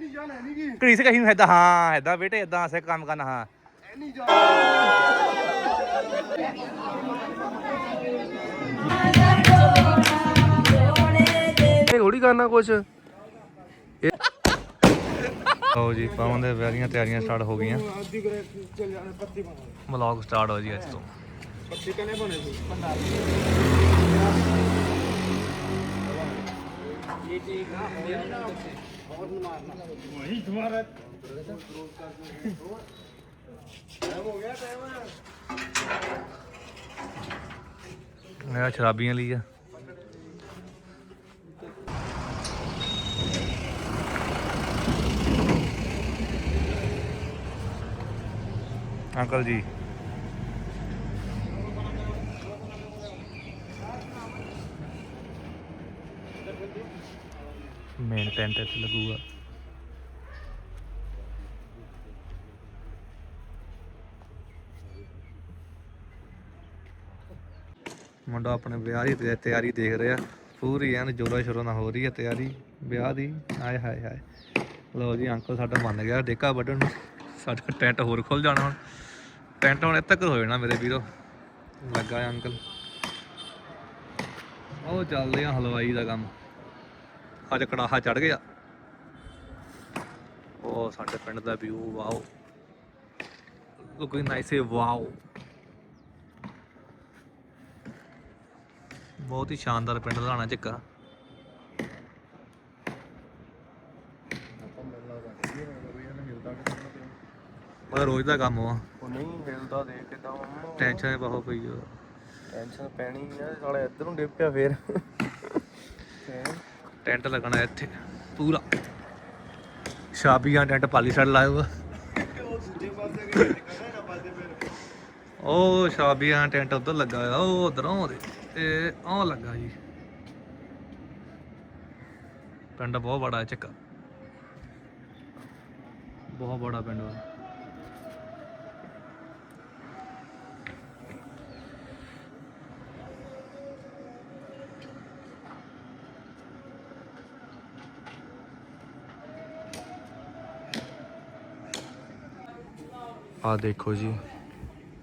ਐਨੀ ਜਾਣ ਹੈ ਨਹੀਂ ਕੀ ਘੜੀਸ ਕਹੀਂ ਨੂੰ ਏਦਾਂ ਹਾਂ ਏਦਾਂ ਬੇਟੇ ਏਦਾਂ ਐਸੇ ਕੰਮ ਕਰਨਾ ਹਾਂ। ਐਨੀ ਜਾਣ ਇਹ ਥੋੜੀ ਕਰਨਾ ਕੁਛ। ਲਓ ਜੀ ਪਾਵਨ ਦੇ ਵਿਆਹ ਦੀਆਂ ਤਿਆਰੀਆਂ ਸਟਾਰਟ ਹੋ ਗਈਆਂ। ਵਲੌਗ ਸਟਾਰਟ ਹੋ ਜੀ ਅੱਜ ਤੋਂ। ਪੱਤੀ ਕਨੇ ਬਣੇ ਸੀ? ਇਹ ਜੀ ਨਾ ਹੋਰ ਮਾਰਨਾ ਵਹੀ ਤੁਹਾਰਾ ਮੇਰਾ ਸ਼ਰਾਬੀਆਂ ਲਈ ਆ। ਅੰਕਲ ਜੀ। ਮੇਨ ਟੈਂਟ ਇੱਥੇ ਲੱਗੂਗਾ। ਮੁੰਡਾ ਆਪਣੇ ਵਿਆਹ ਦੀ ਤਿਆਰੀ ਦੇਖ ਰਿਹਾ। ਪੂਰੀ ਐਨ ਜੋਰਾਂ ਸ਼ੋਰਾਂ ਨਾਲ ਹੋ ਰਹੀ ਹੈ ਤਿਆਰੀ। ਵਿਆਹ ਦੀ ਆਏ ਹਾਏ ਹਾਏ। ਲਓ ਜੀ, ਅੰਕਲ ਸਾਡਾ ਮੰਨ ਗਿਆ। ਡੇਕਾ ਵੱਢਣ ਨੂੰ ਸਾਡਾ ਟੈਂਟ ਹੋਰ ਖੁੱਲ ਜਾਣਾ ਹੁਣ। ਟੈਂਟ ਹੁਣ ਇੱਥੇ ਤੱਕ ਹੋ ਜਾਣਾ ਮੇਰੇ ਵੀਰੋ। ਲੱਗਾ ਅੰਕਲ। ਉਹ ਚੱਲਦੇ ਆ ਹਲਵਾਈ ਦਾ ਕੰਮ। ਅੱਜ ਕੜਾਹਾ ਚੜ ਗਿਆ। ਉਹ ਸਾਡੇ ਪਿੰਡ ਦਾ view wow. Looking nice a wow. ਬਹੁਤ ਹੀ ਸ਼ਾਨਦਾਰ ਪਿੰਡ ਲਾਣਾ ਚੱਕਾ ਉਹ ਰੋਜ਼ ਦਾ ਕੰਮ ਆ ਉਹ ਨਹੀਂ ਹਿਲਦਾ ਦੇਖ ਕਿਦਾਂ ਟੈਨਸ਼ਨ ਬਹੁਤ ਪਈ ਟੈਨਸ਼ਨ ਪੈਣੀ ਆ ਸਾਲੇ ਇੱਧਰ ਨੂੰ ਡਿੱਗ ਪਿਆ ਫੇਰ। ਟੈਂਟ ਲੱਗਣਾ ਇੱਥੇ, ਪੂਰਾ। ਸ਼ਾਬੀਆਂ ਟੈਂਟ ਪਾਲੀ ਸਾਈਡ ਲਾਇਆ ਉਹ ਸ਼ਾਬੀਆਂ ਟੈਂਟ ਉਧਰ ਲੱਗਾ ਹੋਇਆ, ਉਹ ਉਧਰੋਂ ਦੇ ਤੇ ਉਹ ਲੱਗਾ ਜੀ। ਪਿੰਡ ਬਹੁਤ ਬੜਾ ਹੈ, ਚੱਕਾ। ਬਹੁਤ ਬੜਾ ਪਿੰਡ ਵਾ। ਆ ਦੇਖੋ ਜੀ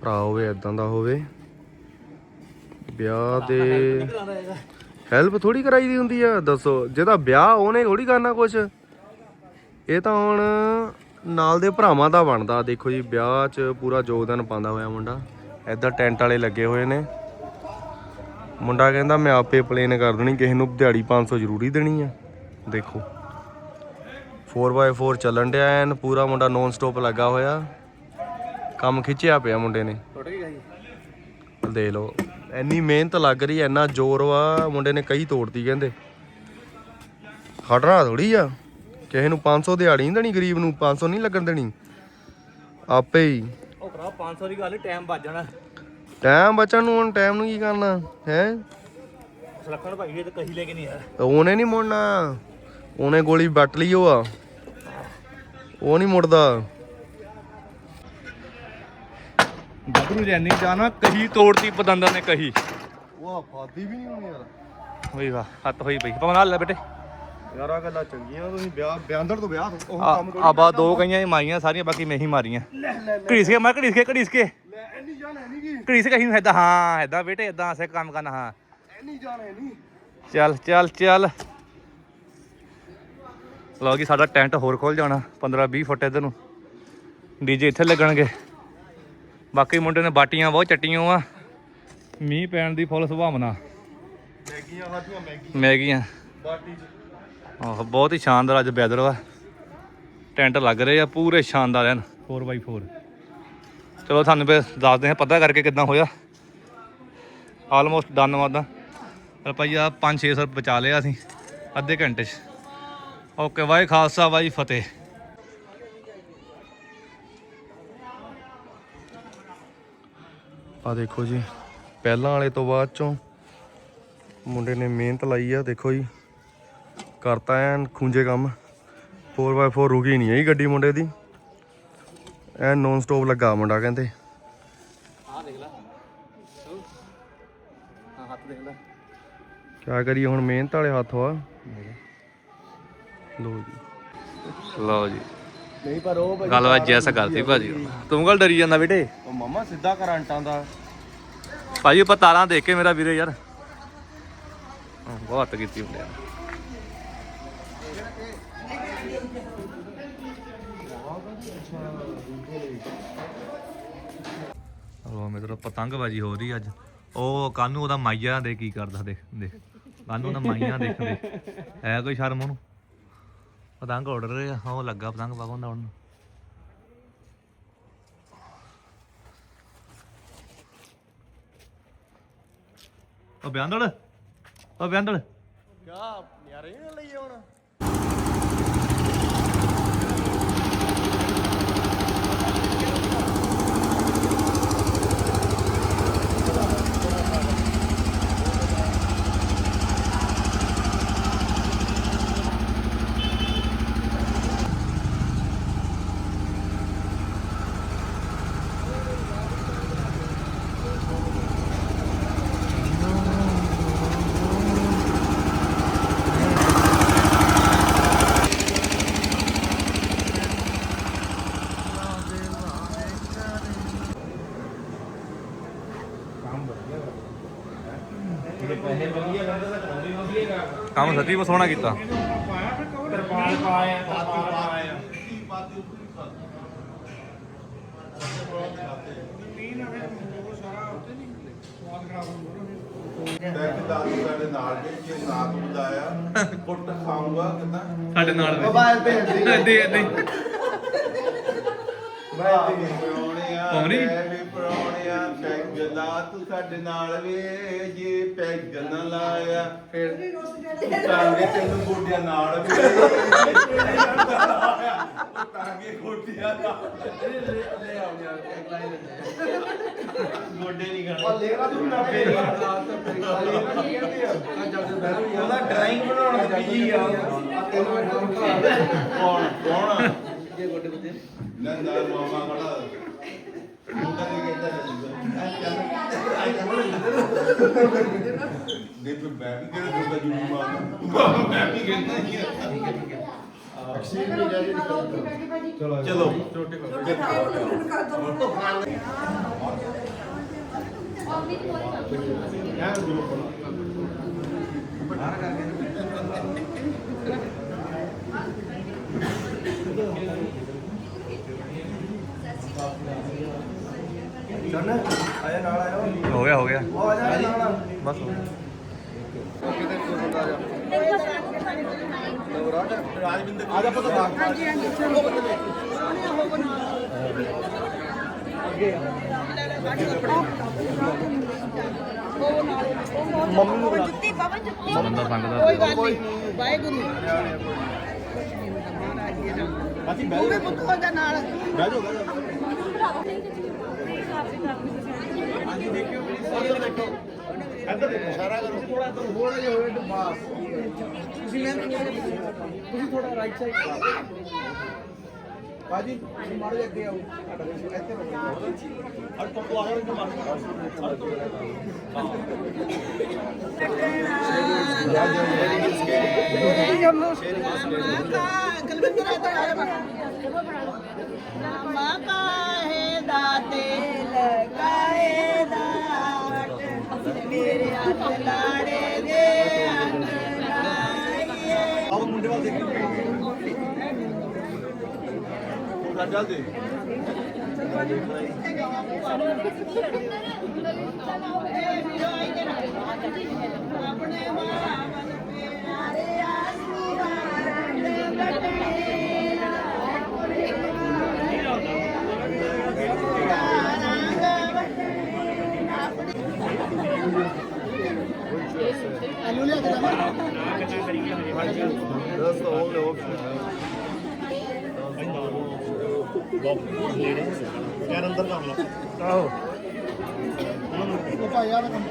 ਭਰਾ ਹੋਵੇ ਇਦਾਂ ਦਾ ਹੋਵੇ। ਵਿਆਹ ਦੇ ਹੈਲਪ ਥੋੜੀ ਕਰਾਈ ਦੀ ਹੁੰਦੀ ਆ ਦੱਸੋ। ਜਿਹਦਾ ਵਿਆਹ ਉਹਨੇ ਥੋੜੀ ਕਰਨਾ ਕੁਛ। ਇਹ ਤਾਂ ਹੁਣ ਨਾਲ ਦੇ ਭਰਾਵਾਂ ਦਾ ਬਣਦਾ। ਦੇਖੋ ਜੀ ਵਿਆਹ 'ਚ ਪੂਰਾ ਯੋਗਦਾਨ ਪਾਉਂਦਾ ਹੋਇਆ ਮੁੰਡਾ। ਇੱਧਰ ਟੈਂਟ ਵਾਲੇ ਲੱਗੇ ਹੋਏ ਨੇ। ਮੁੰਡਾ ਕਹਿੰਦਾ ਮੈਂ ਆਪੇ ਪਲੇਨ ਕਰ ਦੇਣੀ ਕਿਸੇ ਨੂੰ ਦਿਹਾੜੀ 500 ਜ਼ਰੂਰੀ ਦੇਣੀ ਆ। ਦੇਖੋ। 4x4 ਚੱਲਣ ਡਿਆ ਐਨ। ਪੂਰਾ ਮੁੰਡਾ ਨੌਨ ਸਟਾਪ ਲੱਗਾ ਹੋਇਆ। ਕੰਮ ਖਿੱਚਿਆ ਪਿਆ ਮੁੰਡੇ ਨੇ। ਟੁੱਟ ਗਈ ਗਾਈ ਦੇ ਲਓ ਇੰਨੀ ਮਿਹਨਤ ਲੱਗ ਰਹੀ ਐ ਇੰਨਾ ਜ਼ੋਰ ਵਾ ਮੁੰਡੇ ਨੇ ਕਈ ਤੋੜਤੀ ਕਹਿੰਦੇ। ਹਟਣਾ ਥੋੜੀ ਆ ਕਿਸੇ ਨੂੰ 500 ਦਿਹਾੜੀ ਨਹੀਂ ਦੇਣੀ ਗਰੀਬ ਨੂੰ 500 ਨਹੀਂ ਲੱਗਣ ਦੇਣੀ। ਆਪੇ ਹੀ। ਉਹ ਭਰਾ 500 ਦੀ ਗੱਲ ਟਾਈਮ ਵੱਜ ਜਾਣਾ। ਟਾਈਮ ਬਚਣ ਨੂੰ ਹੁਣ ਟਾਈਮ ਨੂੰ ਕੀ ਕਰਨਾ ਹੈ? ਸੁਲੱਖਣ ਭਾਈ ਇਹ ਤਾਂ ਕਹੀ ਲੈ ਕੇ ਨਹੀਂ ਯਾਰ ਉਹਨੇ ਨਹੀਂ ਮੁੜਨਾ ਉਹਨੇ ਗੋਲੀ ਵੱਟ ਲਈ ਉਹ ਆ। ਉਹ ਨਹੀਂ ਮੁੜਦਾ। ਗੱਭਰੂ ਜੈਨੀ ਜਾਣਾ ਕਹੀ ਤੋੜਤੀ ਪਤੰਦਰ ਨੇ ਕਹੀ। ਉਹ ਫਾਦੀ ਵੀ ਨਹੀਂ ਹੋਣੀ ਯਾਰ। ਹੋਈ ਵਾ ਹੱਥ ਹੋਈ ਪਈ ਪਵਨ ਹਾਲ ਲੈ ਬੇਟੇ। ਯਾਰਾ ਗੱਲਾਂ ਚੰਗੀਆਂ ਤੁਸੀਂ ਵਿਆਹ ਬਿਆੰਦਰ ਤੋਂ ਵਿਆਹ ਉਹ ਆ ਆ ਬਾ ਦੋ ਕਈਆਂ ਹੀ ਮਾਰੀਆਂ ਸਾਰੀਆਂ ਬਾਕੀ ਮੈਂ ਹੀ ਮਾਰੀਆਂ। ਘੜੀਸ ਕੇ ਮੈਂ ਘੜੀਸ ਕੇ ਘੜੀਸ ਕੇ। ਲੈ ਐਨੀ ਜਾਣ ਹੈ ਨਹੀਂ ਕੀ ਘੜੀਸ ਕਹੀਂ ਨੂੰ ਏਦਾਂ ਹਾਂ ਏਦਾਂ ਬੇਟੇ ਏਦਾਂ ਐਸੇ ਕੰਮ ਕਰਨਾ ਹਾਂ। ਐਨੀ ਜਾਣ ਹੈ ਨਹੀਂ ਚੱਲ ਚੱਲ ਚੱਲ। ਲਓ ਜੀ ਸਾਡਾ ਟੈਂਟ ਹੋਰ ਖੋਲ ਜਾਣਾ 15 20 ਫੁੱਟ ਇਧਰ ਨੂੰ। ਡੀਜੇ ਇੱਥੇ ਲੱਗਣਗੇ। ਬਾਕੀ ਮੁੰਡੇ ਨੇ ਬਾਟੀਆਂ ਬਹੁਤ ਚੱਟੀਆਂ ਆ ਮੀਂਹ ਪੈਣ ਦੀ ਫੁੱਲ ਸੰਭਾਵਨਾ। ਮੈਗੀਆਂ ਖਾਧੀਆਂ ਮੈਗੀ। ਮੈਗੀਆਂ। ਬਾਟੀ ਚ। ਆਹ ਬਹੁਤ ਹੀ ਸ਼ਾਨਦਾਰ ਅੱਜ ਵੈਦਰ ਵਾ। ਟੈਂਟ ਲੱਗ ਰਹੇ ਆ ਪੂਰੇ ਸ਼ਾਨਦਾਰ ਐਨ। 4x4 ਚਲੋ ਤੁਹਾਨੂੰ ਫਿਰ ਦੱਸਦੇ ਹਾਂ ਪਤਾ ਕਰਕੇ ਕਿੱਦਾਂ ਹੋਇਆ। ਆਲਮੋਸਟ ਡਨ ਵਾਦਾ ਰੁਪਈਆ 5-600 ਬਚਾ ਲਿਆ ਅਸੀਂ ਅੱਧੇ ਘੰਟੇ 'ਚ। ਓਕੇ ਵਾਹਿ ਖਾਲਸਾ ਵਾਹਿ ਫਤਿਹ। ਆ ਦੇਖੋ ਜੀ ਪਹਿਲਾਂ ਵਾਲੇ ਤੋਂ ਬਾਅਦ ਚੋਂ ਮੁੰਡੇ ਨੇ ਮਿਹਨਤ ਲਾਈ ਆ ਦੇਖੋ ਜੀ। ਕਰਤਾ ਐਨ ਖੂੰਜੇ ਕੰਮ। 4x4 ਰੁਕੀ ਨਹੀਂ ਹੈ ਗੱਡੀ ਮੁੰਡੇ ਦੀ। ਐ ਨੌਨ ਸਟਾਪ ਲੱਗਾ ਮੁੰਡਾ ਕਹਿੰਦੇ। ਆਹ ਦੇਖ ਲੈ। ਹਾਂ ਹੱਥ ਦੇਖ ਲੈ। ਕਿਆ ਕਰੀਏ ਹੁਣ ਮਿਹਨਤ ਵਾਲੇ ਹੱਥ ਆ ਲੋ ਜੀ। ਲਓ ਜੀ। ਨਹੀਂ ਪਰ ਉਹ ਭਾਜੀ ਗੱਲਬਾਤ ਜੈਸਾ ਕਰਤੀ ਭਾਜੀ। ਤੂੰ ਗੱਲ ਡਰੀ ਜਾਂਦਾ ਬੇਟੇ। ਉਹ ਮਮਾ ਸਿੱਧਾ ਕਰੰਟਾਂ ਦਾ। ਭਾਜੀ ਆਪਾਂ ਤਾਰਾਂ ਦੇਖ ਕੇ ਮੇਰਾ ਵੀਰੇ ਯਾਰ। ਹਾਂ, ਬਹੁਤ ਕੀਤੀ ਹੁੰਦੇ ਆ। ਉਹ ਮੇਰੇ ਪਤੰਗਬਾਜੀ ਹੋ ਰਹੀ ਅੱਜ। ਉਹ ਕਾਨੂੰ ਉਹਦਾ ਮਾਈਆ ਦੇ ਕੀ ਕਰਦਾ ਦੇਖ ਦੇਖ। ਕਾਨੂੰ ਦਾ ਮਾਈਆ ਦੇਖ ਦੇ ਹੈ ਕੋਈ ਸ਼ਰਮ ਉਹਨੂੰ? ਪਤੰਗ ਉੜ ਰਹੇ ਆ ਉਹ ਲੱਗਾ ਪਤੰਗ ਵਗਾਉਂਦਾ ਉਹਨੂੰ ਉਹ ਬਿਆੰਦੜ ਉਹ ਬਿਆੰਦੜ ਕਿਆ, ਨਿਆਰੇ ਨਹੀਂ ਲਈ ਹੁਣ? ਸੱਚੀ ਬਹੁਤ ਸੋਹਣਾ ਕੀਤਾ। ਬੈਠ ਦਾਦੂ ਸਾਡੇ ਨਾਲ ਦੇ। ਜੇ ਨਾ ਤੂੰ ਬੁਲਾਇਆ ਕੁੱਟ ਖਾਊਂਗਾ ਕਿਦਾਂ ਸਾਡੇ ਨਾਲ ਮੋਬਾਈਲ ਤੇ ਦੇ ਦੇ ਕੌਣੀ? ਵੀ ਪਰੌਣਿਆ ਪੈਗ ਲਾ ਤੂੰ ਸਾਡੇ ਨਾਲ ਵੇ ਜੇ ਪੈਗ ਨਾ ਲਾਇਆ। ਫਿਰ ਟਾਂਗੇ ਤੈਨੂੰ ਗੋਡਿਆਂ ਨਾਲ ਵੇ ਟਾਂਗੇ ਗੋਡਿਆਂ ਨਾਲ। ਲੈ ਆਉਂ ਯਾਰ ਇੱਕ ਲਾਈਨ ਗੋਡੇ ਨਹੀਂ ਖਾਣੇ। ਲੇਖਣਾ ਤੂੰ ਨਾ ਫੇਰ। ਉਹਦਾ ਡਰਾਇੰਗ ਬਣਾਉਣ ਦਾ ਕੀ ਆ? ਕੌਣ? ਕੌਣ ਜੇ ਗੋਡੇ ਬੱਤੇ ਨਾ ਨਾ ਮਾਮਾ ਖੜਾ ਦੇ ਤੇ ਮੈਂ ਵੀ ਕਿਹੜਾ ਦੁੱਧਾ ਜੂ ਮਾਮਾ ਮੈਂ ਵੀ ਕਹਿੰਦਾ ਹੀ ਚਲੋ ਚਲੋ ਚੰਨ ਆਇਆ ਨਾਲ ਆਇਆ ਹੋ ਗਿਆ ਹੋ ਗਿਆ। ਉਹ ਆ ਜਾ ਨਾਲ ਬਸ ਹੋ ਗਿਆ। ਆ ਜਾ ਪਤਾ ਮੰਮੀ ਨੂੰ ਬੁਲਾ। ਜੁੱਤੀ ਬਾਬਾ ਜੁੱਤੀ। ਬੰਦਾ ਸੰਗਦਾ ਕੋਈ ਗੱਲ ਨਹੀਂ ਵਾਹਿਗੁਰੂ। ਅਸੀਂ ਪੁੱਤ ਹੋ ਜਾ ਨਾਲ ਬਹਿ ਜਾਓ ਬਹਿ ਇੱਧਰ ਦੇਖੋ ਇਸ਼ਾਰਾ ਕਰੋ ਥੋੜਾ ਥੋੜਾ ਜਿਹਾ ਹੋਵੇ ਤੇ ਬਾਸ ਤੁਸੀਂ ਮੈਂ ਤੁਸੀਂ ਥੋੜਾ ਰਾਈਟ ਸਾਈਡ ਬਾਜੀ ਤੁਸੀਂ ਮਾੜੇ ਅੱਗੇ ਆਓ ਇੱਥੇ ਰਹੋ ਅਰ ਤੋਂ ਆ ਜਾਓ ਮਾਰ ਕਲਵਿੰਦਰ ਇੱਧਰ ਆ ਜਾ ਮਾਤਾ ਹੈ ਦਾਤੇ ਲਗਾਏ ਦਾਟ ਮੇਰੇ ਹੱਥ ਲਾੜੇ ਦੇ ਅੰਗਨਾਈਏ ਆਓ ਮੁੰਡੇ ਵੱਲ ਆਪਣੇ ਮਾਵਨ ਯਾਰ ਅੰਦਰ ਕਰ ਲਓ ਆਹੋ ਉਹ ਭਾਈ ਯਾਰ ਕੰਮ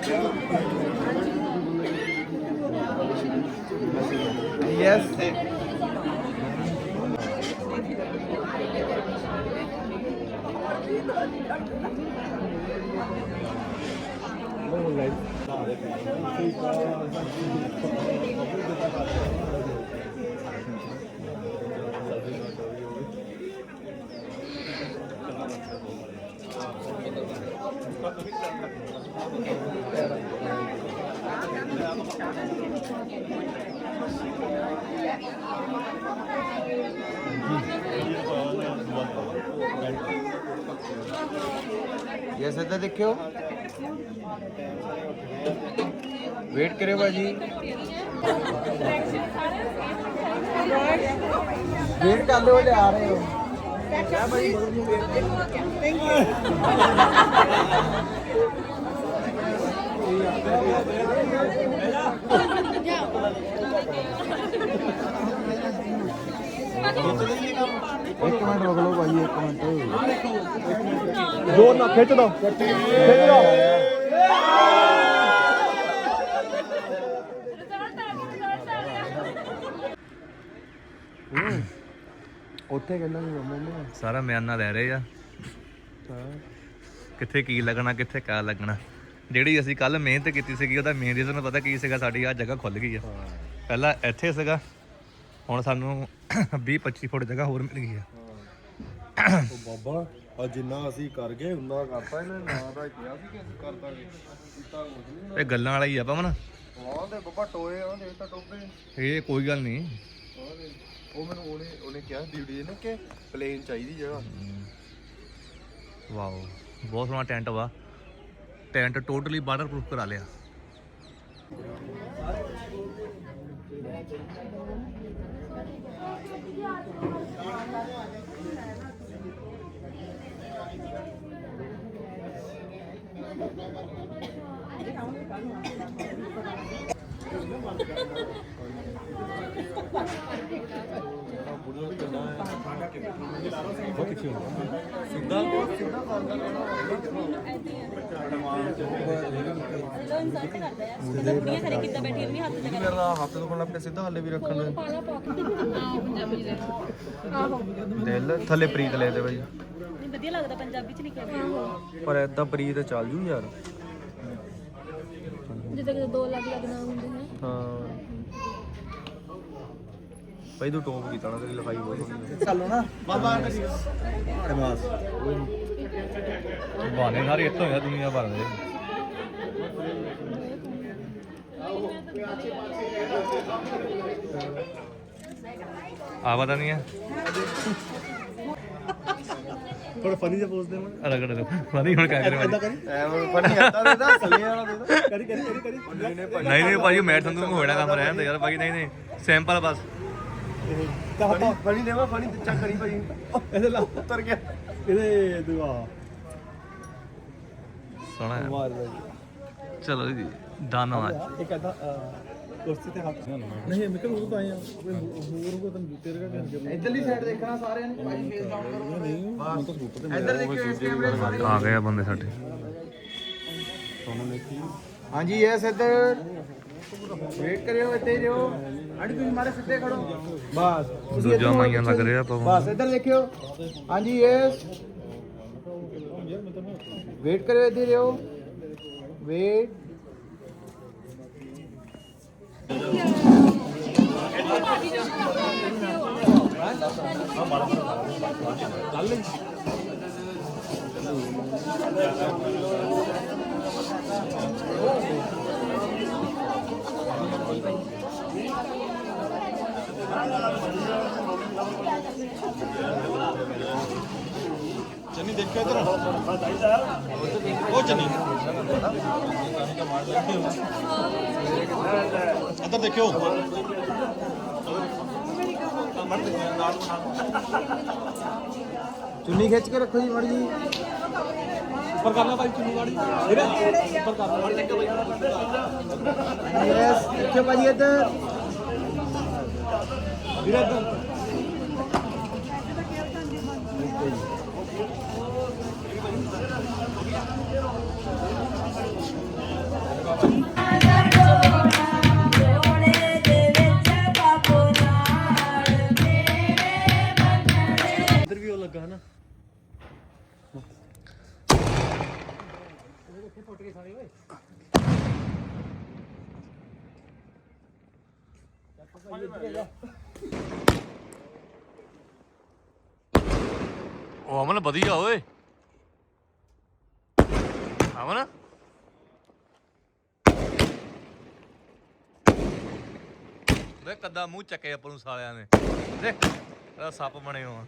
ਯੈਸ ਜੈਸੇ ਤਾਂ ਦੇਖਿਓ ਵੇਟ ਕਰਿਓ ਭਾਜੀ ਵੇਟ ਕਰ ਲਿਓ ਆ ਰਹੇ ਹੋ ਇੱਕ ਮਿੰਟ ਰੁਕ ਲਓ ਭਾਜੀ ਇੱਕ ਮਿੰਟ ਜੋਰ ਨਾਲ ਖਿੱਚ ਦੋ। ਖਿੱਚ ਦੋ। ਉੱਥੇ ਕਹਿੰਦਾ ਸੀ ਮੰਮਾ ਨੇ ਸਾਰਾ ਮਿਆਨਾ ਲੈ ਰਹੇ ਆ। ਕਿੱਥੇ ਕੀ ਲੱਗਣਾ ਕਿੱਥੇ ਕਿਆ ਲੱਗਣਾ। ਜਿਹੜੀ ਅਸੀਂ ਕੱਲ ਮਿਹਨਤ ਕੀਤੀ ਸੀਗੀ ਉਹਦਾ ਮੇਨ ਰੀਜ਼ਨ ਪਤਾ ਕੀ ਸੀਗਾ? ਸਾਡੀ ਆ ਜਗ੍ਹਾ ਖੁੱਲ ਗਈ ਆ। ਪਹਿਲਾਂ ਇੱਥੇ ਸੀਗਾ। ਹੁਣ ਸਾਨੂੰ 20 25 ਫੁੱਟ ਜਗ੍ਹਾ ਹੋਰ ਮਿਲ ਗਈ ਆ। ਉਹ ਬਾਬਾ ਆ ਜਿੰਨਾ ਅਸੀਂ ਕਰ ਗਏ ਉਨਾ ਕਰਤਾ ਇਹਨੇ ਨਾ ਦਾ ਕਿਹਾ ਸੀ ਕਿ ਅਸੀਂ ਕਰ ਦਾਂਗੇ ਕੀਤਾ ਕੁਝ ਨਹੀਂ ਇਹ ਗੱਲਾਂ ਵਾਲਾ ਹੀ ਆ ਪਵਨ। ਹਾਂ ਤੇ ਬਾਬਾ ਟੋਏ ਆ ਦੇ ਤਾਂ ਟੋਪੇ ਇਹ ਕੋਈ ਗੱਲ ਨਹੀਂ। ਉਹ ਮੈਨੂੰ ਉਹਨੇ ਉਹਨੇ ਕਿਹਾ ਡਿਊਟੀ ਨੇ ਕਿ ਪਲੇਨ ਚਾਹੀਦੀ ਜਗ੍ਹਾ। ਵਾਓ ਬਹੁਤ ਸੋਹਣਾ ਟੈਂਟ ਵਾ। ਟੈਂਟ ਟੋਟਲੀ ਵਾਟਰ ਪ੍ਰੂਫ ਕਰਾ ਲਿਆ। ਮੇਰਾ ਹੱਥ ਦੁਖਣ ਲੱਗ ਪਿਆ ਸਿੱਧਾ? ਹੱਲੇ ਵੀ ਰੱਖਣ ਦੇ ਦਿਲ ਥੱਲੇ ਪ੍ਰੀਤ ਲੈ ਦੇ ਬਾਈ। ਵਧੀਆ ਲੱਗਦਾ ਪੰਜਾਬੀ ਚ ਪਰ ਐਦਾਂ ਪ੍ਰੀਤ ਚੱਲ ਜੂ ਯਾਰ। ਜਿੱਦਾਂ ਕਿ ਦੋ ਅਲੱਗ ਨਾਮ ਹੁੰਦੇ ਨੇ। ਹਾਂ। ਭਾਈ ਤੂੰ ਟੋਪ ਕੀਤਾ ਨਾ ਤੇਰੀ ਲਿਖਾਈ ਬਹੁਤ ਚੱਲੋ ਨਾ। ਬਾਬਾ ਐਡਵਾਂਸ ਬਹਾਨੇ ਸਾਰੇ ਇੱਥੋਂ ਆ ਦੁਨੀਆ ਭਰ ਦੇ। ਆ ਪਤਾ ਨਹੀਂ ਆ। ਥੋੜਾ ਫਨੀ ਜਿਹਾ ਪੋਜ਼ ਦੇ ਮੈਂ। ਰਗੜ ਦੇ ਫਨੀ ਹੁਣ ਕਿਆ ਕਰੇ ਐਵੇਂ ਫਨੀ ਏਦਾਂ ਦੇ ਦਾ ਸੱਲੇ ਵਾਲਾ ਦੇ ਦਾ ਕਰੀ ਕਰੀ ਕਰੀ ਕਰੀ। ਨਹੀਂ ਨਹੀਂ ਭਾਜੀ ਮੈਂ ਤੁਹਾਨੂੰ ਹੋਣਾ ਕੰਮ ਰਹਿਣ ਦੇ ਯਾਰ ਭਾਜੀ ਨਹੀਂ ਨਹੀਂ ਸਿੰਪਲ ਬਸ। ਫਨੀ ਫਨੀ ਦੇਵਾ ਫਨੀ ਤੇ ਚੱਕ ਕਰੀ ਭਾਈ। ਇਹਦੇ ਲਾ ਉਤਰ ਗਿਆ। ਇਹਦੇ ਦੁਆ ਸੋਹਣਾ ਹੈ। ਮਾਰ ਭਾਈ ਚਲੋ ਜੀ ਡਨ ਆ। ਇੱਕ ਅੱਧਾ ਕੁਰਸੀ ਤੇ ਹੱਥ। ਨਹੀਂ ਮੈਂ ਕਿਹਾ ਉਹ ਤਾਂ ਆਇਆ ਹੋਰ ਕੋ ਤਾਂ ਤੇਰੇ ਕਾ ਕਰ ਇਧਰਲੀ ਸਾਈਡ ਦੇਖਣਾ ਸਾਰਿਆਂ ਨੇ ਭਾਈ ਫੇਸ ਡਾਊਨ ਕਰੋ। ਤੇ ਇੱਧਰ ਦੇਖਿਓ ਇਸ ਕੈਮਰੇ ਸਾਰੇ। ਆ ਗਏ ਆ ਬੰਦੇ ਸਾਡੇ। ਹਾਂਜੀ ਯੈਸ ਇੱਧਰ। ਵੇਟ ਕਰਿਓ ਇੱਥੇ ਰਿਓ ਆਂਟੀ ਤੁਸੀਂ ਮਾਰੇ ਸਿੱਧੇ ਖੜੋ। ਬਸ। ਤੁਸੀਂ ਦੂਜਾ ਮਾਈਆਂ ਲੱਗ ਰਿਹਾ ਪਵਨ ਬਸ ਇੱਧਰ ਦੇਖਿਓ। ਹਾਂਜੀ ਯੈਸ ਵੇਟ ਕਰਿਓ ਇੱਥੇ ਰਿਓ ਵੇਟ। ਚੁੰਨੀ ਖਿੱਚ ਕੇ ਰੱਖੋ ਜੀ ਮੜੀ ਜੀ ਉੱਪਰ ਕਰਨਾ ਭਾਈ ਚੁੰਨੀ ਮਾੜੀ ਵੀਰੇ ਉੱਪਰ ਕਰਨਾ ਮਾੜੀ ਲੱਗਾ ਭਾਈ ਯੈਸ ਦੇਖਿਓ ਭਾਜੀ ਇੱਧਰ ਵੀਰੇ ਇੱਧਰ ਜੋੜੇ ਦੇ ਵਿੱਚ ਬਾਬੂ ਨਾਲ ਮੇਰੇ ਬੰਨਣੇ ਇੱਧਰ ਵੀ ਉਹ ਲੱਗਾ ਹੈ ਨਾ। ਉਹ ਅਮਨ ਵਧੀਆ ਓਏ। ਅਮਨ। ਦੇ ਕੱਦਾ ਮੂੰਹ ਚੱਕੇ ਆਪਾਂ ਨੂੰ ਸਾਲਿਆਂ ਨੇ। ਦੇਖ ਇਹਦਾ ਸੱਪ ਬਣੇ ਹੋ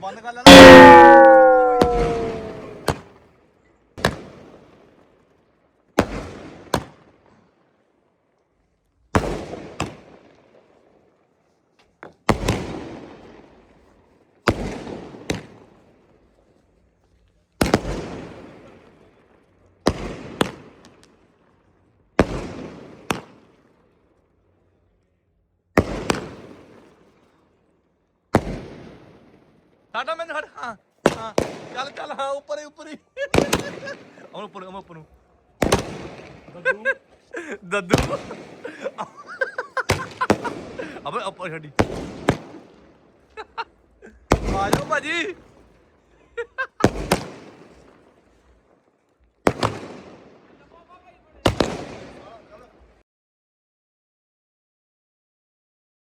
ਬੰਦ ਕਰ ਲੈਣਾ। ਸਾਡਾ ਮੈਨੂੰ ਹਟ ਹਾਂ ਹਾਂ, ਚੱਲ ਚੱਲ, ਹਾਂ, ਉੱਪਰ ਹੀ ਉੱਪਰ ਹੀ। ਉਹ ਉੱਪਰ ਉਹ ਉੱਪਰ ਨੂੰ। ਦੱਦੂ। ਅਬੇ ਉੱਪਰ ਛੱਡੀ। ਆ ਜਾਓ ਭਾਜੀ।